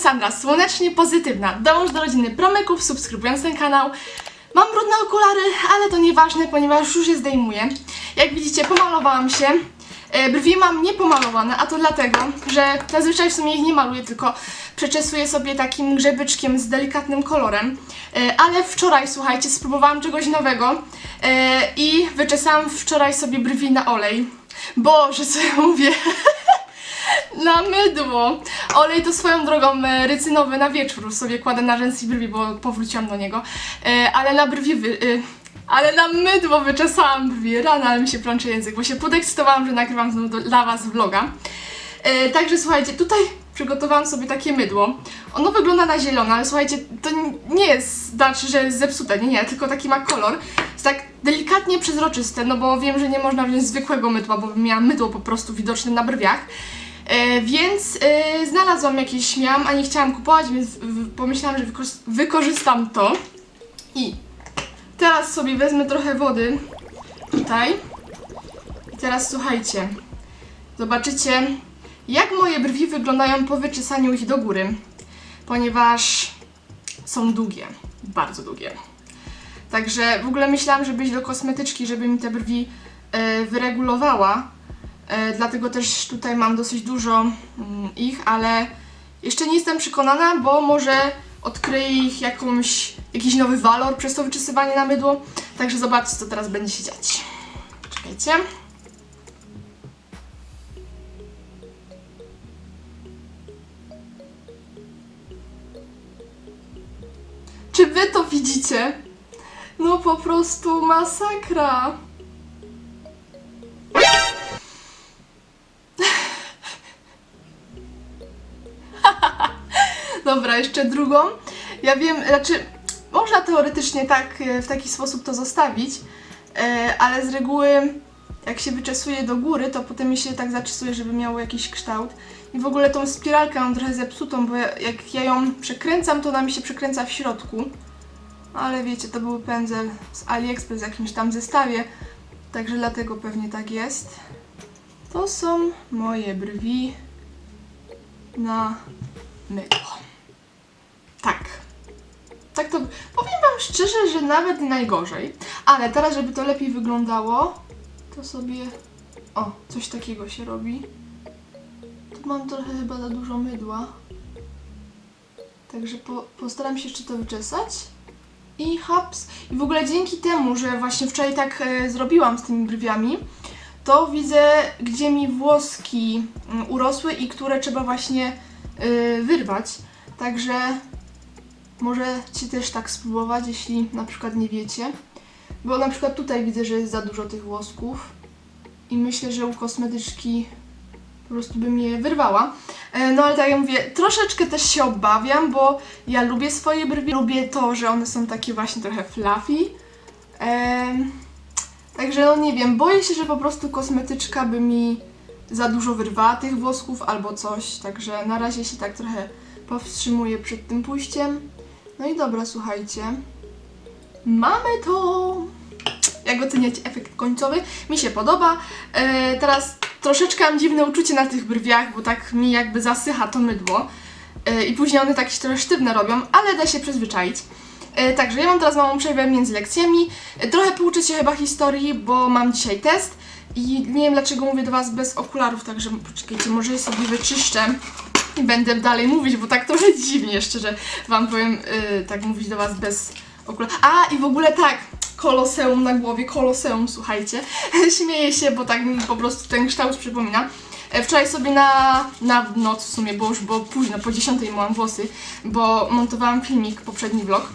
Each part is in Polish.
Sandra, słonecznie pozytywna. Dąż do rodziny promyków, subskrybując ten kanał. Mam brudne okulary, ale to nieważne, ponieważ już je zdejmuję. Jak widzicie, pomalowałam się. E, Brwi mam niepomalowane, a to dlatego, że zazwyczaj w sumie ich nie maluję, tylko przeczesuję sobie takim grzebyczkiem z delikatnym kolorem. E, Ale wczoraj, słuchajcie, spróbowałam czegoś nowego e, i wyczesałam wczoraj sobie brwi na olej. Boże, co ja mówię? na mydło. Olej to swoją drogą e, rycynowy na wieczór sobie kładę na rzęsy i brwi, bo powróciłam do niego. E, ale na brwi wy, e, ale na mydło wyczesałam brwi. Rano, ale mi się plącze język, bo się podekscytowałam, że nagrywam znowu dla was vloga. Także słuchajcie, tutaj przygotowałam sobie takie mydło. Ono wygląda na zielono, ale słuchajcie, to nie jest, znaczy, że jest zepsute, nie, nie, tylko taki ma kolor. Jest tak delikatnie przezroczyste, no bo wiem, że nie można wziąć zwykłego mydła, bo bym miała mydło po prostu widoczne na brwiach. E, więc e, znalazłam jakieś, miałam, a nie chciałam kupować, więc pomyślałam, że wykorzystam to. I teraz sobie wezmę trochę wody tutaj. I teraz słuchajcie, zobaczycie, jak moje brwi wyglądają po wyczesaniu ich do góry, ponieważ są długie, bardzo długie. Także w ogóle myślałam, żeby iść do kosmetyczki, żeby mi te brwi e, wyregulowała. E, dlatego też tutaj mam dosyć dużo mm, ich, ale jeszcze nie jestem przekonana, bo może odkryję ich jakąś, jakiś nowy walor przez to wyczesywanie na mydło. Także zobaczcie, co teraz będzie się dziać. Czekajcie. Czy wy to widzicie? No po prostu masakra. Dobra, jeszcze drugą. Ja wiem, znaczy można teoretycznie tak e, w taki sposób to zostawić, e, ale z reguły jak się wyczesuje do góry, to potem mi się tak zaczesuje, żeby miało jakiś kształt. I w ogóle tą spiralkę mam trochę zepsutą, bo ja- jak ja ją przekręcam, to ona mi się przekręca w środku. Ale wiecie, to był pędzel z AliExpress w jakimś tam zestawie, także dlatego pewnie tak jest. To są moje brwi na mydło. Tak. To. Powiem Wam szczerze, że nawet najgorzej. Ale teraz, żeby to lepiej wyglądało, to sobie. O, coś takiego się robi. Tu mam trochę chyba za dużo mydła. Także po, postaram się jeszcze to wyczesać. I haps. I w ogóle dzięki temu, że właśnie wczoraj tak e, zrobiłam z tymi brwiami, to widzę, gdzie mi włoski mm, urosły i które trzeba właśnie y, wyrwać. Także możecie też tak spróbować, jeśli na przykład nie wiecie. Bo na przykład tutaj widzę, że jest za dużo tych włosków i myślę, że u kosmetyczki po prostu bym je wyrwała. E, No ale tak jak mówię, troszeczkę też się obawiam, bo ja lubię swoje brwi, lubię to, że one są takie właśnie trochę fluffy. Em, Także no nie wiem, boję się, że po prostu kosmetyczka by mi za dużo wyrwała tych włosków albo coś, także na razie się tak trochę powstrzymuję przed tym pójściem. No i dobra, słuchajcie. Mamy to! Jak oceniacie efekt końcowy? Mi się podoba. E, teraz troszeczkę mam dziwne uczucie na tych brwiach, bo tak mi jakby zasycha to mydło. E, I później one takie się trochę sztywne robią, ale da się przyzwyczaić. E, Także ja mam teraz małą przerwę między lekcjami. Trochę pouczę się chyba historii, bo mam dzisiaj test i nie wiem dlaczego mówię do Was bez okularów, także poczekajcie, może je sobie wyczyszczę i będę dalej mówić, bo tak trochę dziwnie, szczerze Wam powiem, yy, tak mówić do Was bez okularów. A i w ogóle tak, koloseum na głowie, koloseum, słuchajcie. Śmieję się, bo tak mi po prostu ten kształt przypomina. E, Wczoraj sobie na, na noc w sumie, bo już było późno, po 10 myłam włosy, bo montowałam filmik, poprzedni vlog.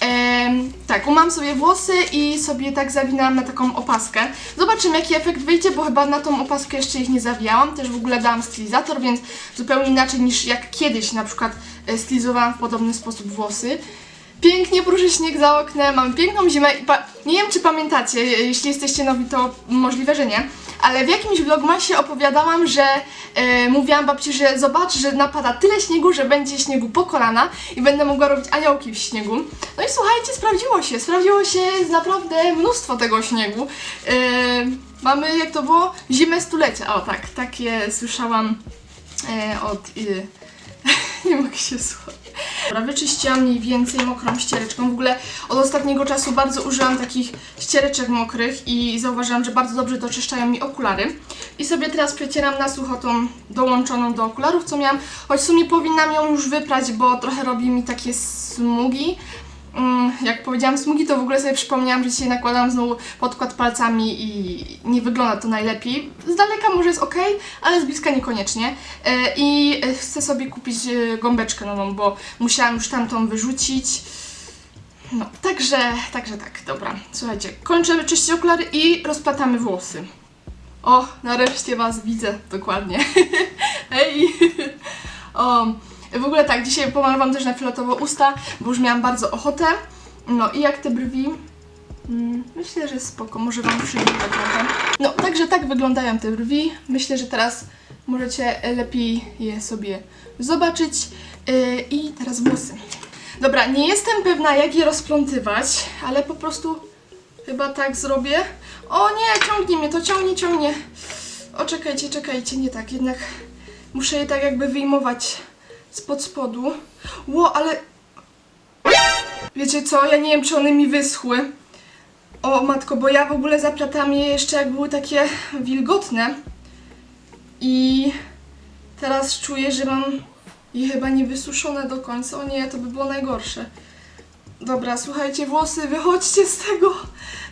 Em, tak, umam sobie włosy i sobie tak zawinęłam na taką opaskę. Zobaczymy jaki efekt wyjdzie, bo chyba na tą opaskę jeszcze ich nie zawijałam. Też w ogóle dałam stylizator, więc zupełnie inaczej niż jak kiedyś na przykład e, stylizowałam w podobny sposób włosy. Pięknie pruszy śnieg za oknem, mamy piękną zimę i nie wiem czy pamiętacie, e, jeśli jesteście nowi to możliwe, że nie, ale w jakimś vlogmasie opowiadałam, że e, mówiłam babci, że zobacz, że napada tyle śniegu, że będzie śniegu po kolana i będę mogła robić aniołki w śniegu. No i słuchajcie, sprawdziło się, sprawdziło się naprawdę mnóstwo tego śniegu. E, mamy, jak to było, zimę stulecia, o tak, takie słyszałam e, od... E, nie mogę się słuchać. Dobra, wyczyściłam mniej więcej mokrą ściereczką. W ogóle od ostatniego czasu bardzo użyłam takich ściereczek mokrych i zauważyłam, że bardzo dobrze doczyszczają mi okulary. I sobie teraz przecieram na sucho tą dołączoną do okularów, co miałam. Choć w sumie powinnam ją już wyprać, bo trochę robi mi takie smugi. Mm, jak powiedziałam smugi, to w ogóle sobie przypomniałam, że dzisiaj nakładałam znowu podkład palcami i nie wygląda to najlepiej. Z daleka może jest ok, ale z bliska niekoniecznie. E, I e, chcę sobie kupić e, gąbeczkę nową, bo musiałam już tamtą wyrzucić. No, także, także tak, dobra. Słuchajcie, kończę czyścić okulary i rozplatamy włosy. O, nareszcie Was widzę, dokładnie. Hej! O, w ogóle tak, dzisiaj pomalowałam też na fioletowo usta, bo już miałam bardzo ochotę. No i jak te brwi? Mm, myślę, że spoko, może Wam przybliżę trochę. No, także tak wyglądają te brwi. Myślę, że teraz możecie lepiej je sobie zobaczyć. Yy, I teraz włosy. Dobra, nie jestem pewna jak je rozplątywać, ale po prostu chyba tak zrobię. O nie, ciągnie mnie to, ciągnie, ciągnie. O, czekajcie, czekajcie, nie tak, jednak muszę je tak jakby wyjmować spod spodu. Ło, ale... Wiecie co, ja nie wiem, czy one mi wyschły. O matko, bo ja w ogóle zaplatałam je jeszcze jak były takie wilgotne. I teraz czuję, że mam je chyba nie wysuszone do końca. O nie, to by było najgorsze. Dobra, słuchajcie, włosy, wychodźcie z tego.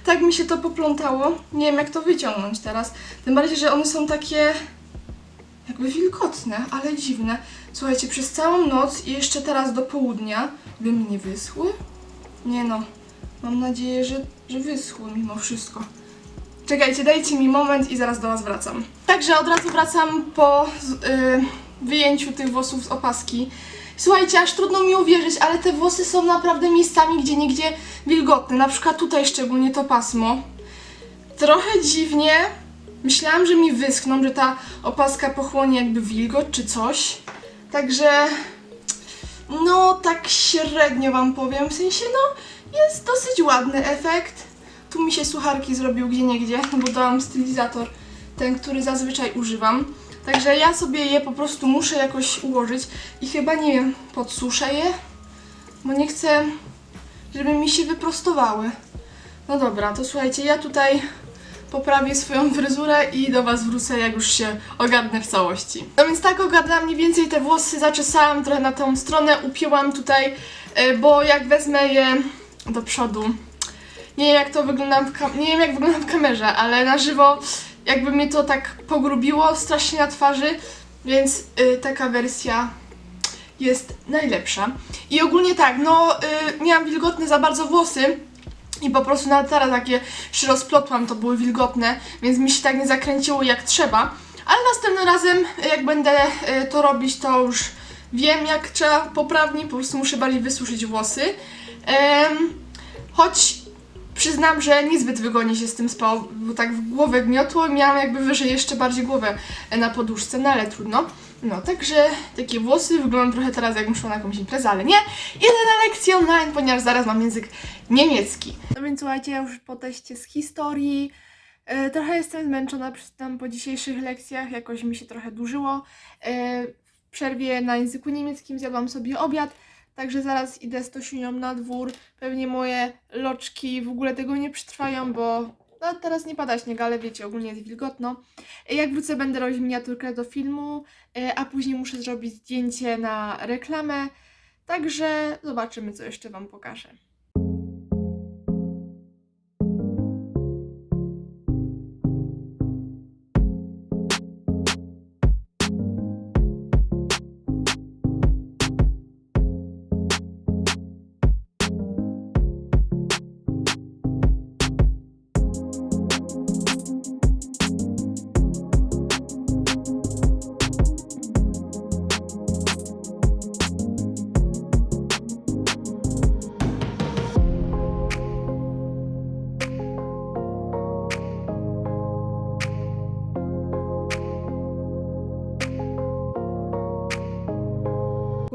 Tak mi się to poplątało. Nie wiem, jak to wyciągnąć teraz. Tym bardziej, że one są takie jakby wilgotne, ale dziwne. Słuchajcie, przez całą noc i jeszcze teraz do południa by nie wyschły? Nie no, mam nadzieję, że, że wyschły mimo wszystko. Czekajcie, dajcie mi moment i zaraz do Was wracam. Także od razu wracam po z- y, wyjęciu tych włosów z opaski. Słuchajcie, aż trudno mi uwierzyć, ale te włosy są naprawdę miejscami, gdzie niegdzie wilgotne. Na przykład tutaj szczególnie to pasmo. Trochę dziwnie. Myślałam, że mi wyschną, że ta opaska pochłonie jakby wilgoć czy coś. Także no tak średnio wam powiem, w sensie no jest dosyć ładny efekt. Tu mi się sucharki zrobił gdzie niegdzie, bo dałam stylizator, ten, który zazwyczaj używam. Także ja sobie je po prostu muszę jakoś ułożyć i chyba nie wiem, podsuszę je, bo nie chcę, żeby mi się wyprostowały. No dobra, to słuchajcie, ja tutaj poprawię swoją fryzurę i do Was wrócę, jak już się ogarnę w całości. No więc tak ogarnęłam mniej więcej te włosy, zaczesałam trochę na tą stronę, upięłam tutaj, e, bo jak wezmę je do przodu, nie wiem jak to wygląda w nie wiem jak wygląda w kamerze, ale na żywo jakby mnie to tak pogrubiło strasznie na twarzy, więc y, taka wersja jest najlepsza. I ogólnie tak, no y, miałam wilgotne za bardzo włosy, i po prostu nawet teraz jak je się rozplotłam, to były wilgotne, więc mi się tak nie zakręciło jak trzeba. Ale następnym razem, jak będę e, to robić, to już wiem jak trzeba poprawnie, po prostu muszę bardziej wysuszyć włosy. Em, choć przyznam, że niezbyt wygodnie się z tym spało, bo tak w głowę gniotło i miałam jakby wyżej jeszcze bardziej głowę na poduszce, no ale trudno. No, także takie włosy wyglądają trochę teraz jakbym szła na jakąś imprezę, ale nie. Idę na lekcję online, ponieważ zaraz mam język niemiecki. No więc słuchajcie, ja już po teście z historii e, trochę jestem zmęczona po dzisiejszych lekcjach, jakoś mi się trochę dłużyło. E, w przerwie na języku niemieckim zjadłam sobie obiad, także zaraz idę z Tosiunią na dwór. Pewnie moje loczki w ogóle tego nie przetrwają, bo no, teraz nie pada śnieg, ale wiecie, ogólnie jest wilgotno. Jak wrócę, będę robić miniaturkę do filmu, e, a później muszę zrobić zdjęcie na reklamę. Także zobaczymy, co jeszcze Wam pokażę.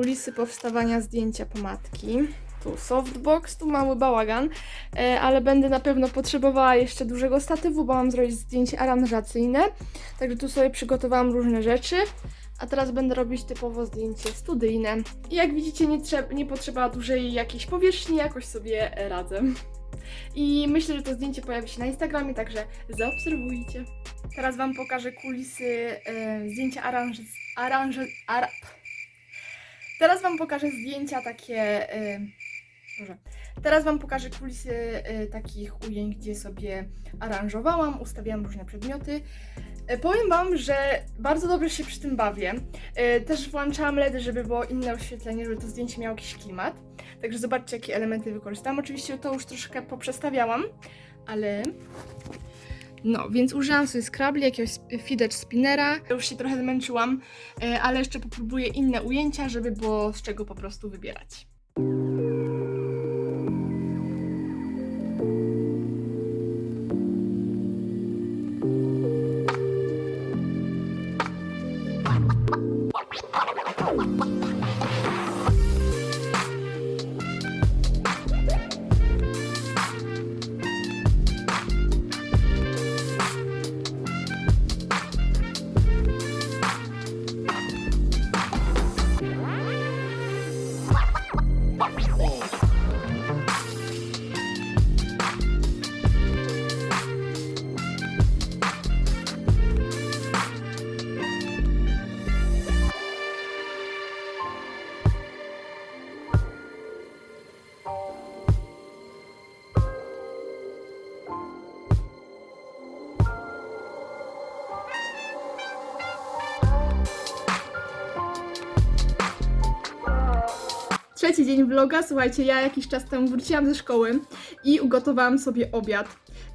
Kulisy powstawania zdjęcia pomadki. Tu softbox, tu mały bałagan, e, ale będę na pewno potrzebowała jeszcze dużego statywu, bo mam zrobić zdjęcie aranżacyjne. Także tu sobie przygotowałam różne rzeczy. A teraz będę robić typowo zdjęcie studyjne. I jak widzicie, nie, nie potrzeba dużej jakiejś powierzchni, jakoś sobie radzę. I myślę, że to zdjęcie pojawi się na Instagramie, także zaobserwujcie. Teraz Wam pokażę kulisy e, zdjęcia aranż... aranż... Ara... Teraz Wam pokażę zdjęcia takie... E, Boże. Teraz Wam pokażę kulisy e, takich ujęć, gdzie sobie aranżowałam, ustawiałam różne przedmioty. E, Powiem Wam, że bardzo dobrze się przy tym bawię. E, Też włączałam LEDy, żeby było inne oświetlenie, żeby to zdjęcie miało jakiś klimat. Także zobaczcie, jakie elementy wykorzystałam. Oczywiście to już troszkę poprzestawiałam, ale... No, więc użyłam sobie Scrabble, jakiegoś fidget spinnera. Już się trochę zmęczyłam, e, ale jeszcze popróbuję inne ujęcia, żeby było z czego po prostu wybierać. Trzeci dzień vloga, słuchajcie, ja jakiś czas temu wróciłam ze szkoły i ugotowałam sobie obiad.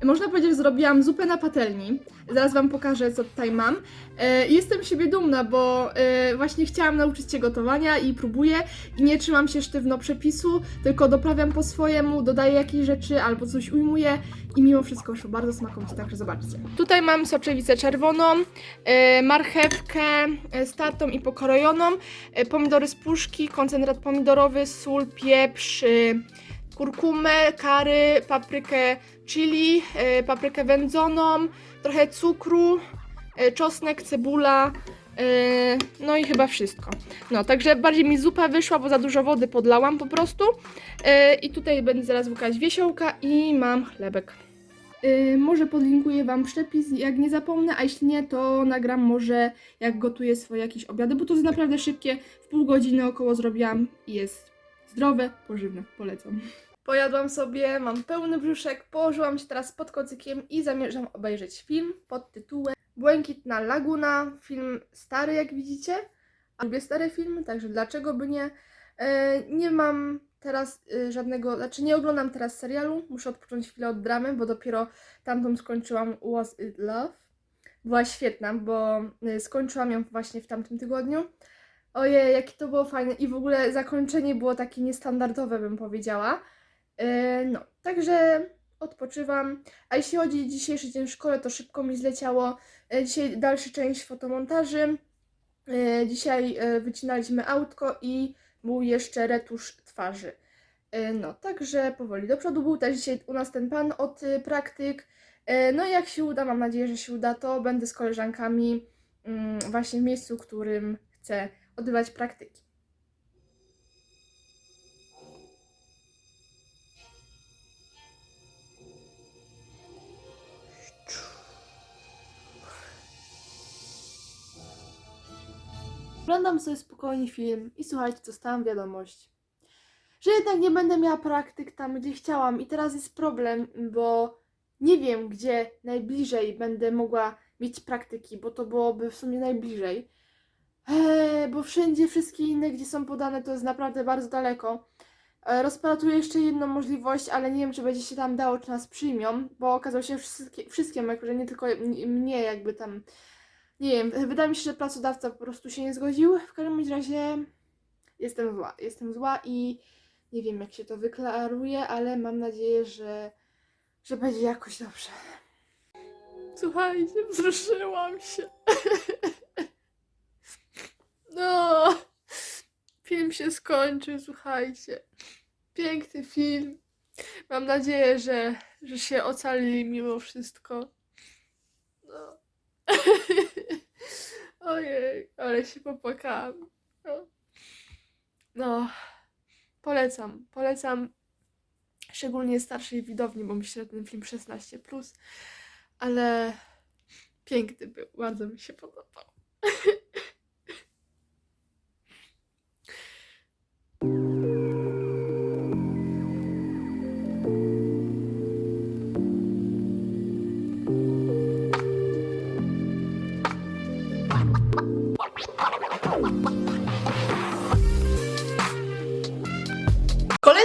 Można powiedzieć, że zrobiłam zupę na patelni. Zaraz Wam pokażę, co tutaj mam. E, jestem siebie dumna, bo e, właśnie chciałam nauczyć się gotowania i próbuję i nie trzymam się sztywno przepisu, tylko doprawiam po swojemu, dodaję jakieś rzeczy albo coś ujmuję i mimo wszystko już bardzo smakowicie, także zobaczcie. Tutaj mam soczewicę czerwoną, e, marchewkę startą i pokrojoną, pomidory z puszki, koncentrat pomidorowy, sól, pieprz, kurkumę, kary, paprykę chili, y, paprykę wędzoną, trochę cukru, y, czosnek, cebula, y, no i chyba wszystko. No, także bardziej mi zupa wyszła, bo za dużo wody podlałam po prostu. I tutaj będę zaraz łukać wiesiołka i mam chlebek. Może podlinkuję Wam przepis, jak nie zapomnę, a jeśli nie, to nagram może jak gotuję swoje jakieś obiady, bo to jest naprawdę szybkie. W pół godziny około zrobiłam i jest zdrowe, pożywne. Polecam. Pojadłam sobie, mam pełny brzuszek, położyłam się teraz pod kocykiem i zamierzam obejrzeć film pod tytułem Błękitna Laguna. Film stary, jak widzicie. Lubię stare filmy, także dlaczego by nie? E, nie mam teraz y, żadnego, znaczy nie oglądam teraz serialu, muszę odpocząć chwilę od dramy, bo dopiero tamtą skończyłam Was It Love. Była świetna, bo y, skończyłam ją właśnie w tamtym tygodniu. Ojej, jakie to było fajne i w ogóle zakończenie było takie niestandardowe, bym powiedziała. E, no, także odpoczywam. A jeśli chodzi o dzisiejszy dzień w szkole, to szybko mi zleciało. E, Dzisiaj dalsza część fotomontaży. E, Dzisiaj wycinaliśmy autko i był jeszcze retusz twarzy. No, także powoli do przodu. Był też dzisiaj u nas ten pan od praktyk. No jak się uda, mam nadzieję, że się uda, to będę z koleżankami mm, właśnie w miejscu, w którym chcę odbywać praktyki. Oglądam sobie spokojnie film i słuchajcie, dostałam wiadomość, że jednak nie będę miała praktyk tam, gdzie chciałam. I teraz jest problem, bo nie wiem, gdzie najbliżej będę mogła mieć praktyki, bo to byłoby w sumie najbliżej. Eee, bo wszędzie, wszystkie inne, gdzie są podane, to jest naprawdę bardzo daleko. E, rozpatruję jeszcze jedną możliwość, ale nie wiem, czy będzie się tam dało, czy nas przyjmą, bo okazało się, że wszystkie, wszystkim, jakby, że nie tylko mnie, jakby tam. Nie wiem, wydaje mi się, że pracodawca po prostu się nie zgodził. W każdym razie jestem zła. Jestem zła i nie wiem, jak się to wyklaruje, ale mam nadzieję, że, że będzie jakoś dobrze. Słuchajcie, wzruszyłam się. No, film się skończył, słuchajcie. Piękny film. Mam nadzieję, że, że się ocalili mimo wszystko. Ojej, ale się popłakałam. No. no, polecam, polecam szczególnie starszej widowni, bo myślę, że ten film 16+, ale piękny był, bardzo mi się podobał.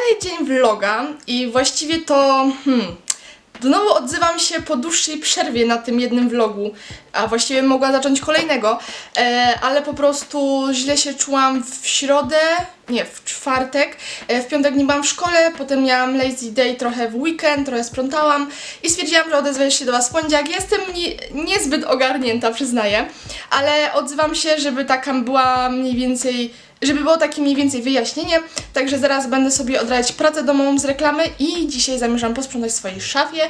Kolejny dzień vloga i właściwie to hmm, znowu odzywam się po dłuższej przerwie na tym jednym vlogu, a właściwie mogła zacząć kolejnego, e, ale po prostu źle się czułam w środę, nie, w czwartek, e, w piątek nie byłam w szkole, potem miałam lazy day trochę w weekend, trochę sprzątałam i stwierdziłam, że odezwę się do Was w poniedziałek. Jestem nie, niezbyt ogarnięta, przyznaję, ale odzywam się, żeby taka była mniej więcej żeby było takie mniej więcej wyjaśnienie. Także zaraz będę sobie odrabiać pracę domową z reklamy i dzisiaj zamierzam posprzątać w swojej szafie,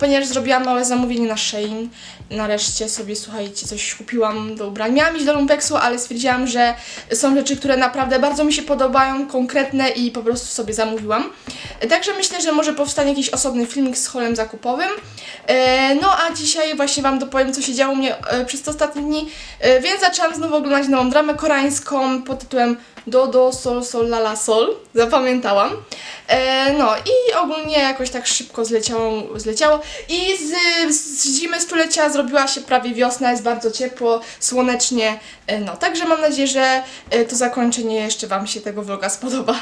ponieważ zrobiłam małe zamówienie na Shein. Nareszcie sobie, słuchajcie, coś kupiłam do ubrań. Miałam iść do Lumpeksu, ale stwierdziłam, że są rzeczy, które naprawdę bardzo mi się podobają, konkretne i po prostu sobie zamówiłam. Także myślę, że może powstanie jakiś osobny filmik z holem zakupowym. E, No a dzisiaj właśnie Wam dopowiem, co się działo u mnie e, przez te ostatnie dni. E, Więc zaczęłam znowu oglądać nową dramę koreańską pod tytułem Do Do Sol Sol La La Sol. Zapamiętałam. E, No i ogólnie jakoś tak szybko zleciało. zleciało. I z, z zimy stulecia zrobiła się prawie wiosna, jest bardzo ciepło, słonecznie. E, No także mam nadzieję, że e, to zakończenie jeszcze Wam się tego vloga spodoba.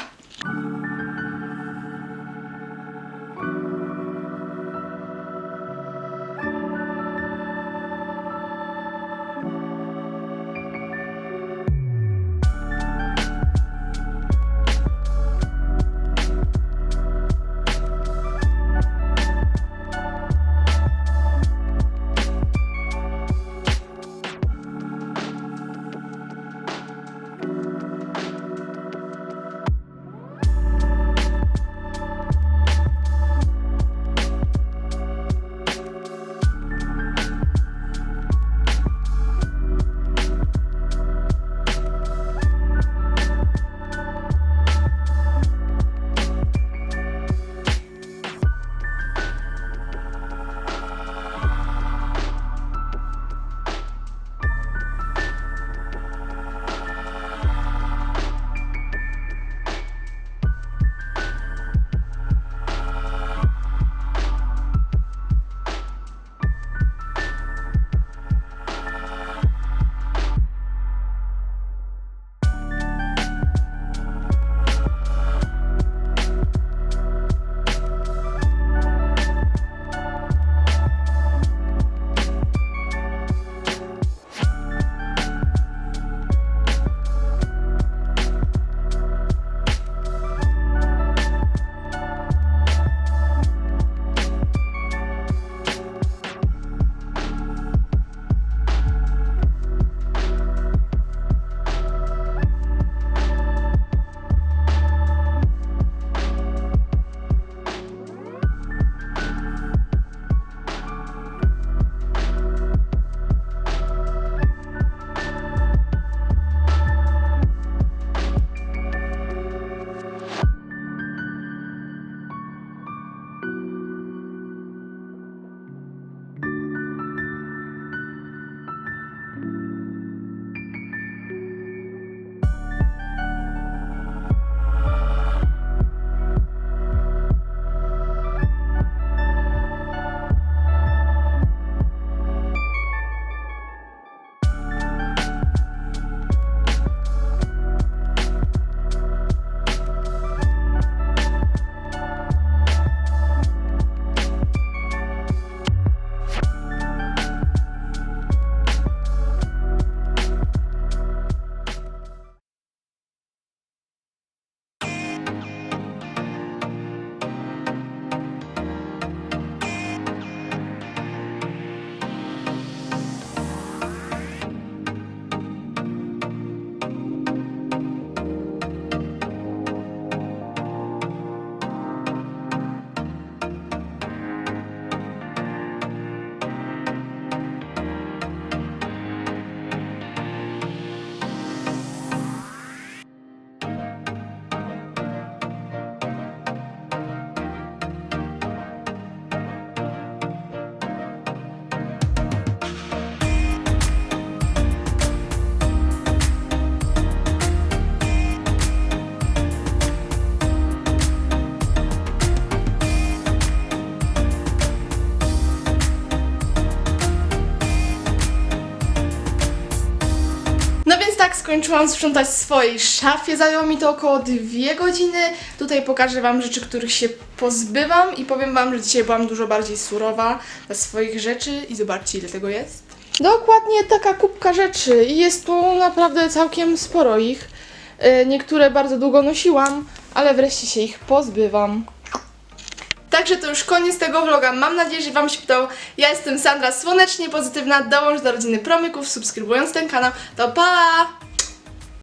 Skończyłam sprzątać w swojej szafie. Zajęło mi to około dwie godziny. Tutaj pokażę Wam rzeczy, których się pozbywam i powiem Wam, że dzisiaj byłam dużo bardziej surowa dla swoich rzeczy i zobaczcie ile tego jest. Dokładnie taka kubka rzeczy i jest tu naprawdę całkiem sporo ich. E, Niektóre bardzo długo nosiłam, ale wreszcie się ich pozbywam. Także to już koniec tego vloga. Mam nadzieję, że Wam się podobał. Ja jestem Sandra Słonecznie Pozytywna. Dołącz do rodziny Promyków, subskrybując ten kanał. To pa!